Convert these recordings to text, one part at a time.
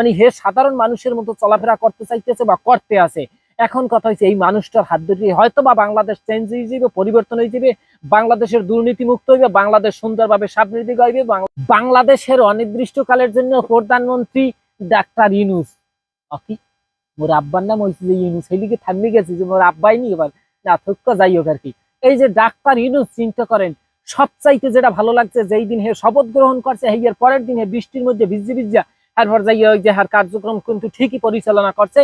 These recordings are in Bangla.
মানে হে সাধারণ মানুষের মতো চলাফেরা করতে চাইতেছে বা করতে আছে। এখন কথা হচ্ছে এই মানুষটার হাত ধরে হয়তো বা বাংলাদেশ চেঞ্জ হয়ে যাবে পরিবর্তন হয়ে যাবে বাংলাদেশের দুর্নীতি মুক্ত হইবে, বাংলাদেশ সুন্দরভাবে দিকে হইবে বাংলাদেশের অনির্দিষ্টকালের জন্য প্রধানমন্ত্রী ডাক্তার ইউনুস। অকি মোর আব্বার নাম হয়েছে যে ইউনুস সেদিকে থামে গেছে যে মোর আব্বাই নি এবার। না থক্ক যাই হোক আর কি। এই যে ডাক্তার ইউনুস, চিন্তা করেন, সবচাইতে যেটা ভালো লাগছে, যেই দিন হে শপথ গ্রহণ করছে হেয়ার পরের দিন হে বৃষ্টির মধ্যে ভিজে ভিজা এরপর যাই ওই যে হার কার্যক্রম কিন্তু ঠিকই পরিচালনা করছে।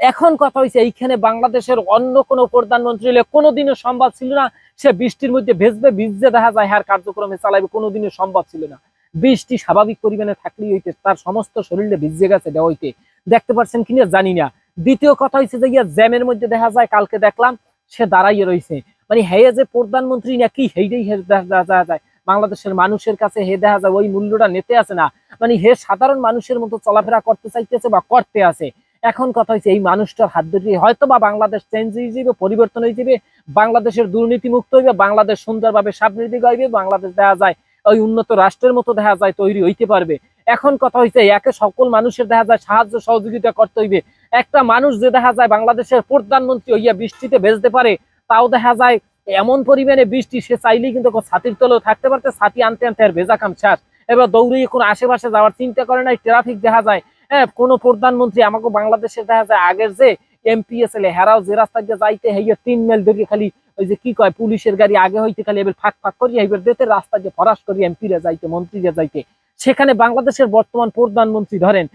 এখন কথা হয়েছে এইখানে বাংলাদেশের অন্য কোনো প্রধানমন্ত্রী হলে কোনোদিনও সম্ভব ছিল না, সে বৃষ্টির মধ্যে ভেজবে ভিজে দেখা যায় হার কার্যক্রমে চালাবে কোনোদিনও সম্ভব ছিল না। বৃষ্টি স্বাভাবিক পরিমাণে থাকলেই হইতে, তার সমস্ত শরীরে ভিজে গেছে দেওয়াইতে দেখতে পাচ্ছেন কিনা জানি না। দ্বিতীয় কথা হয়েছে যে, ইয়া জ্যামের মধ্যে দেখা যায়, কালকে দেখলাম, সে দাঁড়াইয়ে রয়েছে মানে হে যে প্রধানমন্ত্রী নাকি হেইটাই হে দেখা দেখা যায় বাংলাদেশের মানুষের কাছে হে দেখা যায় ওই মূল্যটা নিতে আছে না। মানে হে সাধারণ মানুষের মতো চলাফেরা করতে চাইতেছে বা করতে আছে এখন কথা হচ্ছে এই মানুষটার হাত ধরে হয়তো বা বাংলাদেশ চেঞ্জ হয়ে যাবে পরিবর্তন হয়ে যাবে বাংলাদেশের দুর্নীতি মুক্ত হইবে, বাংলাদেশ সুন্দরভাবে সামনের দিকে হইবে, বাংলাদেশ দেখা যায় ওই উন্নত রাষ্ট্রের মতো দেখা যায় তৈরি হইতে পারবে। এখন কথা হয়েছে একে সকল মানুষের দেখা যায় সাহায্য সহযোগিতা করতে হইবে। একটা মানুষ যে দেখা যায় বাংলাদেশের প্রধানমন্ত্রী হইয়া বৃষ্টিতে ভেজতে পারে, তাও দেখা যায় এমন পরিমাণে বৃষ্টি, সে চাইলেই কিন্তু ছাতির তলেও থাকতে পারতে, ছাতি আনতে আনতে আর ভেজা কাম শেষ এবার দৌড়িয়ে কোনো আশেপাশে যাওয়ার চিন্তা করে নাই ট্রাফিক দেখা যায়। হ্যাঁ কোনো প্রধানমন্ত্রী, আমাকে বাংলাদেশে দেখা যায়, আগের যে এমপি এসএল হেরাও যে রাস্তা দিয়ে যাইতে হইয়া তিন মেল ধরে খালি ওই যে কি কয়, পুলিশের গাড়ি আগে হইতে খালি এবার ফাঁক ফাঁক করিয়া এবার দেতে রাস্তা দিয়ে ফরাস করি এমপিরা যাইতে, মন্ত্রীরা যাইতে। সেখানে বাংলাদেশের বর্তমান প্রধানমন্ত্রী ধরেন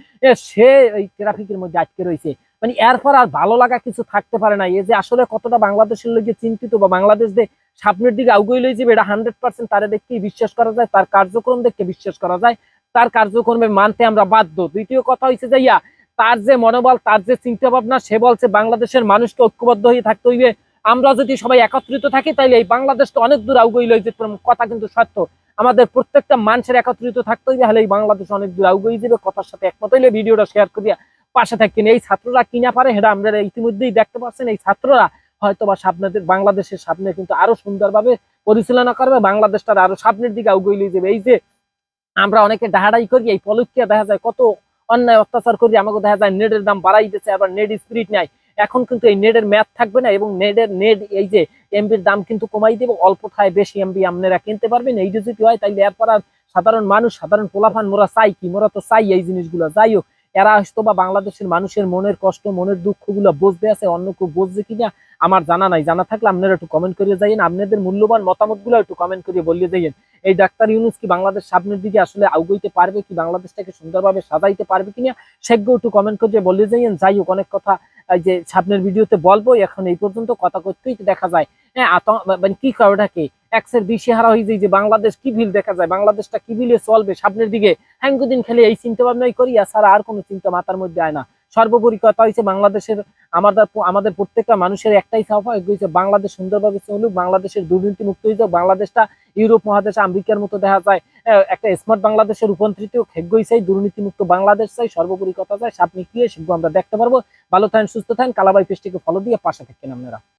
সে এই ট্রাফিকের মধ্যে আটকে রয়েছে মানে এরপর আর ভালো লাগা কিছু থাকতে পারে না। এই যে আসলে কতটা বাংলাদেশের লোকে চিন্তিত বা বাংলাদেশ যে সামনের দিকে আগুই লই যাবে, এটা হান্ড্রেড পার্সেন্ট তারা দেখতেই বিশ্বাস করা যায়, তার কার্যক্রম দেখতে বিশ্বাস করা যায়, তার কার্যক্রমে মানতে আমরা বাধ্য। দ্বিতীয় কথা হয়েছে যে ইয়া, তার যে মনোবল, তার যে চিন্তা ভাবনা সে বলছে বাংলাদেশের মানুষকে ঐক্যবদ্ধ হয়ে থাকতে হইবে। আমরা যদি সবাই একত্রিত থাকি, তাইলে এই বাংলাদেশটা অনেক দূর আগুই লই যেতে কথা কিন্তু সত্য। আমাদের প্রত্যেকটা মানুষের একত্রিত থাকতে হইবে, হলে এই বাংলাদেশ অনেক দূর আগুই যাবে। কথার সাথে একমত হইলে ভিডিওটা শেয়ার করিয়া পাশে থাকেন। এই ছাত্ররা কিনা পারে সেটা আমরা ইতিমধ্যেই দেখতে পাচ্ছেন। এই ছাত্ররা হয়তো বা সামনের বাংলাদেশের সামনে কিন্তু আরও সুন্দরভাবে পরিচালনা করবে। বাংলাদেশটা আরও সামনের দিকে আগুই লই যাবে। এই যে আমরা অনেকে ডাহাডাই করি, এই পলকিয়া দেখা যায় কত অন্যায় অত্যাচার করি, আমাকে দেখা যায় নেটের দাম বাড়াই দিচ্ছে আবার নেট স্পিরিট নাই। এখন কিন্তু এই নেটের ম্যাথ থাকবে না এবং নেটের নেট এই যে এমবির দাম কিন্তু কমাই দেবো। অল্প ঠায় বেশি এমবি আপনারা কিনতে পারবেন। এই যদি হয় তাইলে এরপর সাধারণ মানুষ, সাধারণ পোলাফান মোরা চাই কি? মোরা তো চাই এই জিনিসগুলো। যাই হোক এরা হয়তো বা বাংলাদেশের মানুষের মনের কষ্ট, মনের দুঃখগুলো বুঝতে আছে, অন্য কেউ বুঝছে কিনা, আমার জানা নাই। জানা থাকলে আপনারা একটু কমেন্ট করিয়ে যাইয়েন। আপনাদের মূল্যবান মতামতগুলো একটু কমেন্ট করিয়ে বলিয়ে যাইয়েন। এই ডাক্তার ইউনুস কি বাংলাদেশ সামনের দিকে আসলে আগুইতে পারবে কি বাংলাদেশটাকে সুন্দরভাবে সাজাইতে পারবে কিনা? সেগুলো একটু কমেন্ট করে বলিয়ে যাইয়েন যাই হোক, অনেক কথা যে সামনের ভিডিওতে বলব এখন এই পর্যন্ত কথা করতেই দেখা যায়। হ্যাঁ মানে কি করে ওটাকে এক্সের বেশি হারা হয়ে যায় যে বাংলাদেশ কি ভিল দেখা যায়? বাংলাদেশটা কি ভিলে চলবে সামনের দিকে? হ্যাঙ্গুদিন খেলে এই চিন্তা ভাবনাই করি, এছাড়া আর কোনো চিন্তা মাথার মধ্যে আয় না। সর্বোপরি কথা হয়েছে বাংলাদেশের আমাদের আমাদের প্রত্যেকটা মানুষের একটাই হয়েছে বাংলাদেশ সুন্দরভাবে চলুক বাংলাদেশের দুর্নীতি মুক্ত হয়ে যাক বাংলাদেশটা ইউরোপ মহাদেশে আমেরিকার মতো দেখা যায় একটা স্মার্ট বাংলাদেশের রূপান্তরিত খেগ্যই চাই দুর্নীতি মুক্ত বাংলাদেশ চাই, সর্বোপরি কথা চাই সাপনি কি সেগুলো আমরা দেখতে পারব। ভালো থাকেন, সুস্থ থাকেন, কালাবাই পেজটিকে ফলো দিয়ে পাশে থাকেন আপনারা।